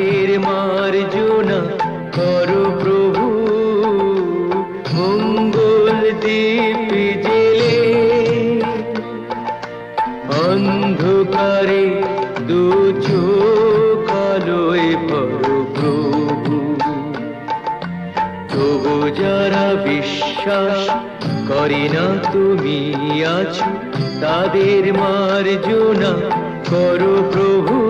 তাদের মার্জনা করো প্রভু। মঙ্গল দ্বীপ জেলে অন্ধকারে দু পরো প্রভু। তবু যারা বিশ্বাস করে না তুমি আছো, তাদের মার্জনা করো প্রভু।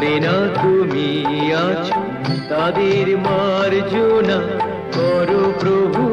করে না তুমি আছো। তাদের মার্জনা করো প্রভু।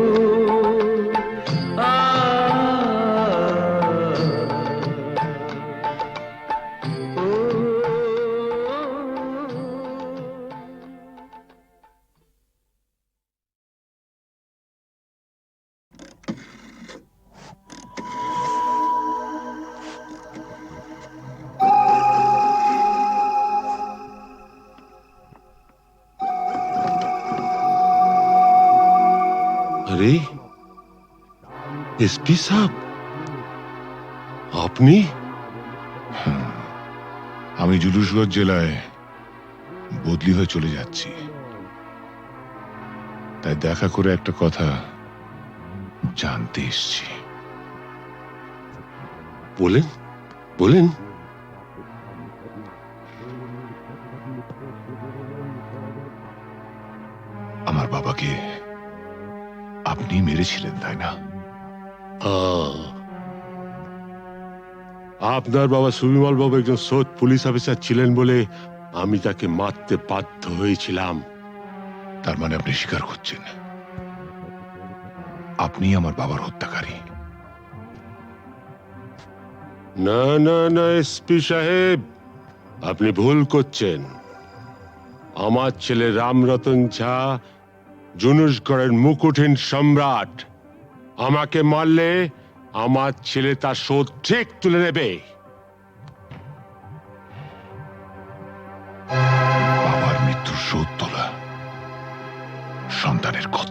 এসপি সাহ আপনি? আমি জুলুসগড় জেলায় বদলি হয়ে চলে যাচ্ছি। তাই দেখা করে একটা কথা জানতে এসছি। বলেন বলেন। আপনার বাবা সুবিমল বাবু একজন সৎ পুলিশ অফিসার ছিলেন বলে আমি তাকে মারতে বাধ্য হয়েছিলাম। তার মানে আপনি স্বীকার করছেন? আপনি আমার বাবার হত্যাকারী। না না না এসপি সাহেব আপনি ভুল করছেন। আমার ছেলে রামরতন ঝা জুনুসগড়ের মুকুটহীন সম্রাট। আমাকে মারলে আমার ছেলে তার শোধ ঠিক তুলে নেবে। শোধ তোলা সন্তানের কর্তব্য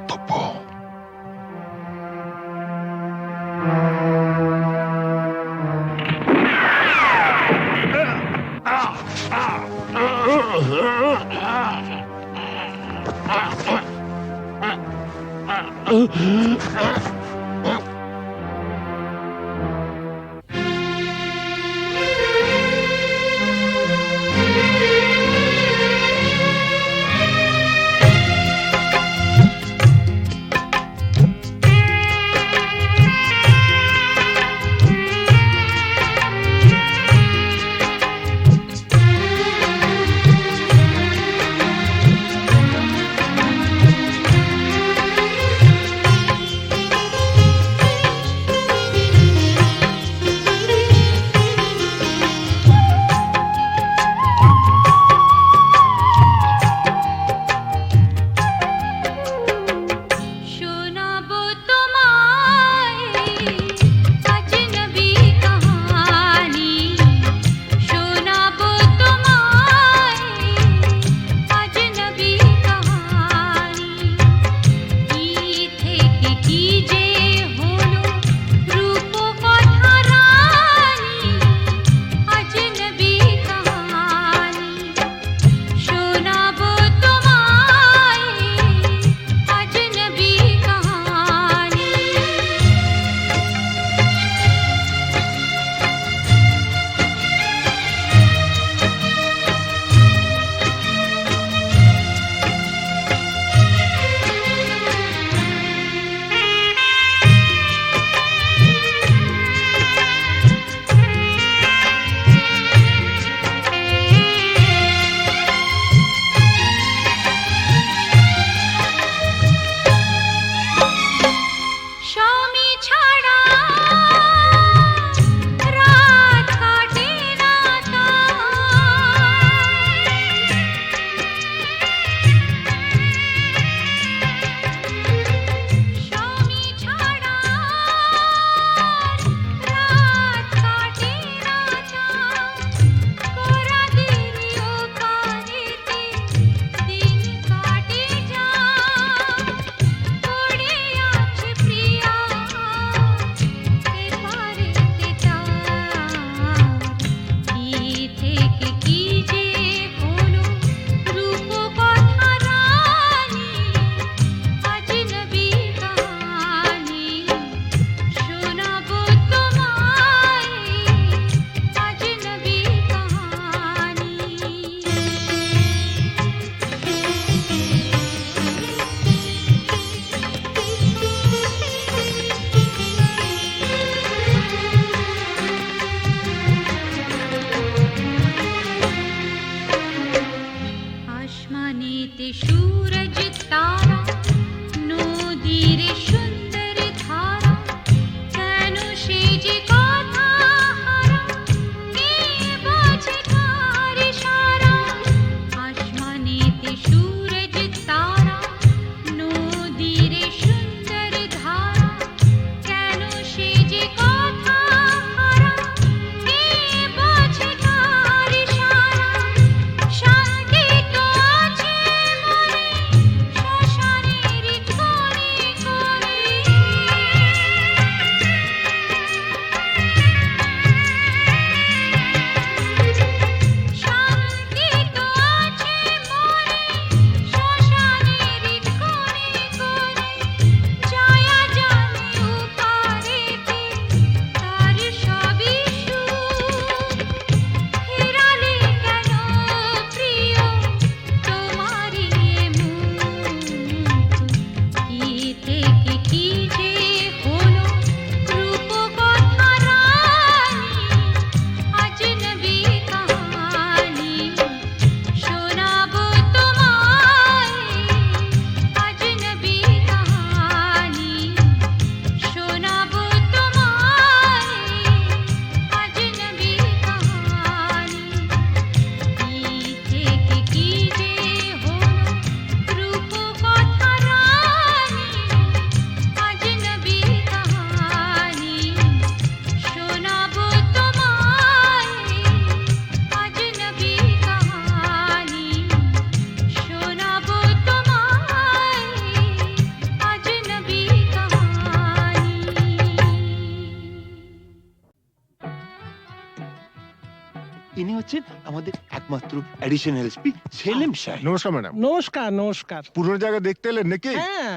একমাত্র অ্যাডিশনাল এসপি সেলিম সাহেব নমস্কার ম্যাডাম নমস্কার নমস্কার। পুরনো জায়গা দেখতে এলেন নাকি? হ্যাঁ।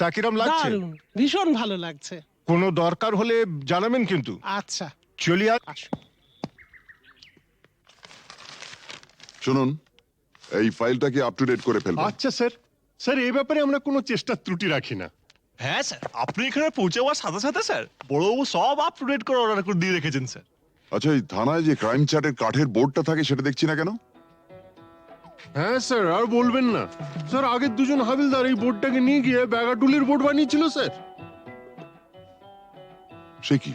তা কিরম লাগছে? দারুণ ভীষণ ভালো লাগছে। কোনো দরকার হলে জানাবেন কিন্তু। আচ্ছা। চলি আর শুনুন এই ফাইলটা কি আপ টু ডেট করে ফেলবেন? আচ্ছা স্যার। স্যার এই ব্যাপারে আমরা কোনো চেষ্টা ত্রুটি রাখি না। হ্যাঁ স্যার। আপনি এখানে পৌঁছে যাওয়ার সাথে সাথে স্যার বড়বাবু সব আপ টু ডেট করে অর্ডার করে দিয়ে রেখেছেন স্যার। আচ্ছা এই থানায় যে ক্রাইম চার্টের কাঠের বোর্ডটা থাকে সেটা দেখছি না কেন? হ্যাঁ স্যার আর বলবেন না। স্যার আগের দুজন হাবিলদার এই বোর্ডটাকে নিয়ে গিয়ে ব্যাগাটুলির বোর্ড বানিয়েছিল স্যার। সে কি?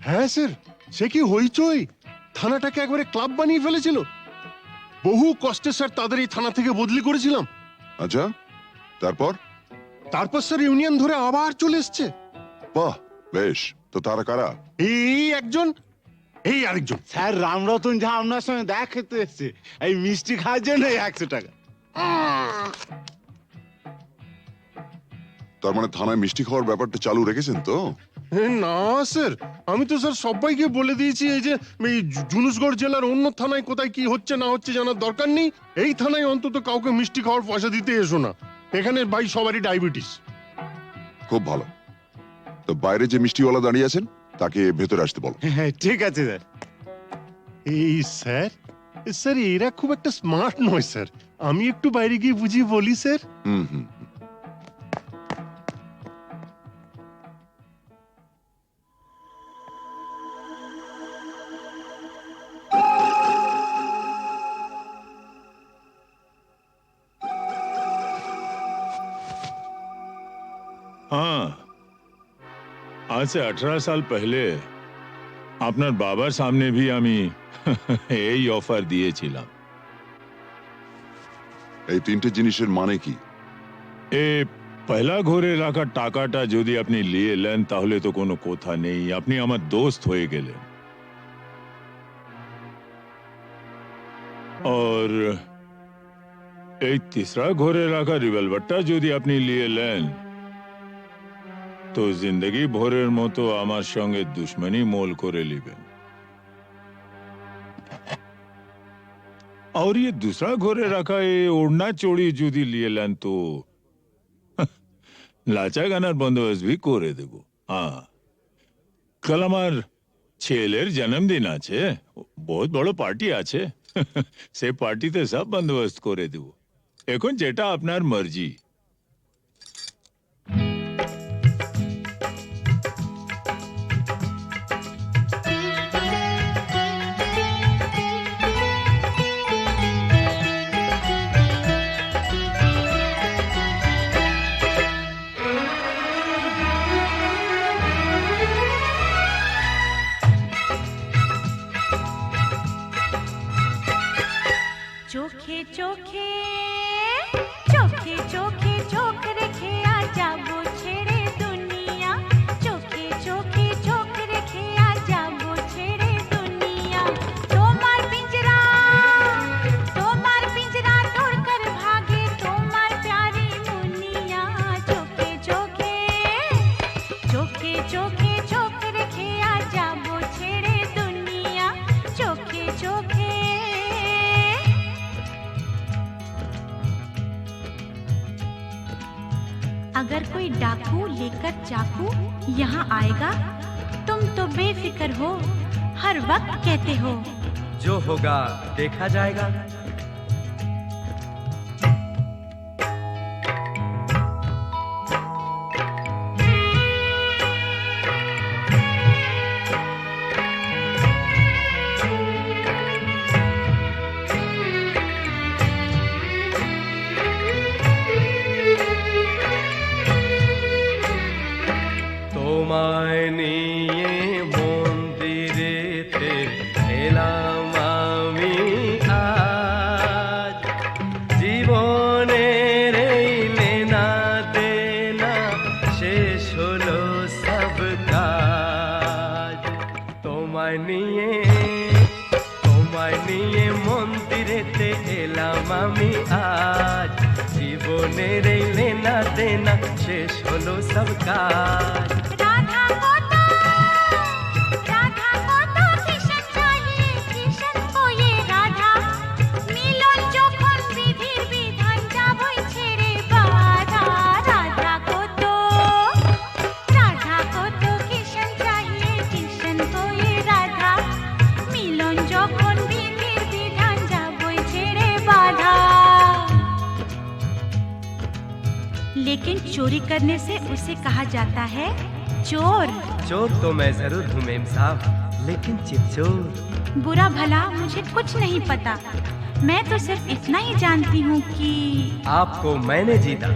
হ্যাঁ স্যার সে কি হইচই? থানাটাকে একবারে ক্লাব বানিয়ে ফেলেছিল। বহু কষ্টে স্যার তাদের এই থানা থেকে বদলি করেছিলাম। আচ্ছা তারপর? তারপর স্যার ইউনিয়ন ধরে আবার চলে এসছে। বাহ বেশ। তো তারা কারা? এই একজন এই আরেকজন। স্যার রামরতন যা আপনার সঙ্গে দেখা খেতে এসছে। এই মিষ্টি খাওয়ার জন্য একশো টাকা। তার মানে থানায় মিষ্টি খাওয়ার ব্যাপারটা চালু রেখেছেন তো? না স্যার। আমি তো স্যার সবাইকে বলে দিয়েছি এই যে এই জুনুসগড় জেলার অন্য থানায় কোথায় কি হচ্ছে না হচ্ছে জানার দরকার নেই। এই থানায় অন্তত কাউকে মিষ্টি খাওয়ার পয়সা দিতে এসো না। এখানে ভাই সবারই ডায়াবেটিস। খুব ভালো। তো বাইরে যে মিষ্টিওয়ালা দাঁড়িয়ে আছেন তাকে ভেতরে আসতে বলো। হ্যাঁ ঠিক আছে স্যার। এই স্যার স্যার এরা খুব একটা স্মার্ট নয় স্যার। আমি একটু বাইরে গিয়ে বুঝিয়ে বলি স্যার। হুম হুম। आज से अठारह साल पहले আপনার বাবার সামনে भी আমি এই অফার দিয়েছিলাম এই তিনটে জিনিসের মানে কি এ পয়লা ঘরে রাখা টাকাটা যদি আপনি নিয়ে নেন তাহলে তো কোনো কথা নেই আপনি আমার দোস্ত হয়ে গেলেন और এই তিসরা ঘরে রাখা রিভলভারটা যদি আপনি নিয়ে নেন তো জিন্দগি ভরের মতো আমার সঙ্গে দুশ্মনী মোল করে নেবেন और ये दूसरा घोरे रखा ये ओढ़ना चोड़ी যদি লিয়ে নেন তো লাচা গানার বন্দোবস্ত ভি করে দেব হ্যাঁ কাল আমার ছেলের জন্মদিন আছে বহুত বড় পার্টি আছে সে পার্টিতে সব বন্দোবস্ত করে দেব এখন যেটা আপনার মর্জি চোখে চোখে চোখে চোখে चाकू यहाँ आएगा। तुम तो बेफिक्र हो, हर वक्त कहते हो। जो होगा, देखा जाएगा। करने से उसे कहा जाता है चोर। चोर तो मैं ज़रूर हूँ मेम साहब लेकिन चिपचोर। बुरा भला मुझे कुछ नहीं पता। मैं तो सिर्फ़ इतना ही जानती हूँ कि आपको मैंने जीता।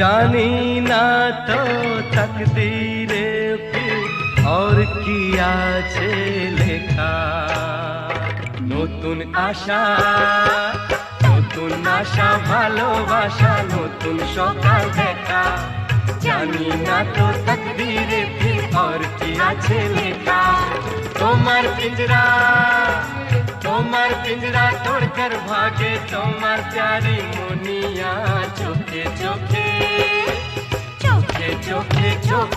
জানি না তো তকদিরে আর কি আছে লেখা নতুন আশা নতুন আশা ভালোবাসা নতুন সকাল দেখা জানি না তো তকদিরে ফির আর কি আছে লেখা তোমার পিঞ্জরা তোমার পিঞ্জরা তোড়কর ভাগে তোমার প্যারি মুনিয়া চোখে চোখে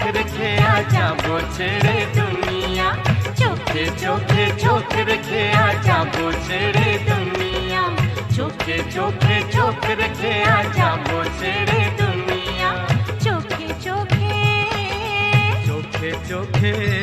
চোখে চোখ রেখে আজা ছেড়ে দুনিয়া চোখে চোখে চোখ রেখে আজা ছেড়ে দুনিয়া চোখে চোখে চোখ রেখে আজা ছেড়ে দুনিয়া চোখে চোখে চোখে চোখে চোখে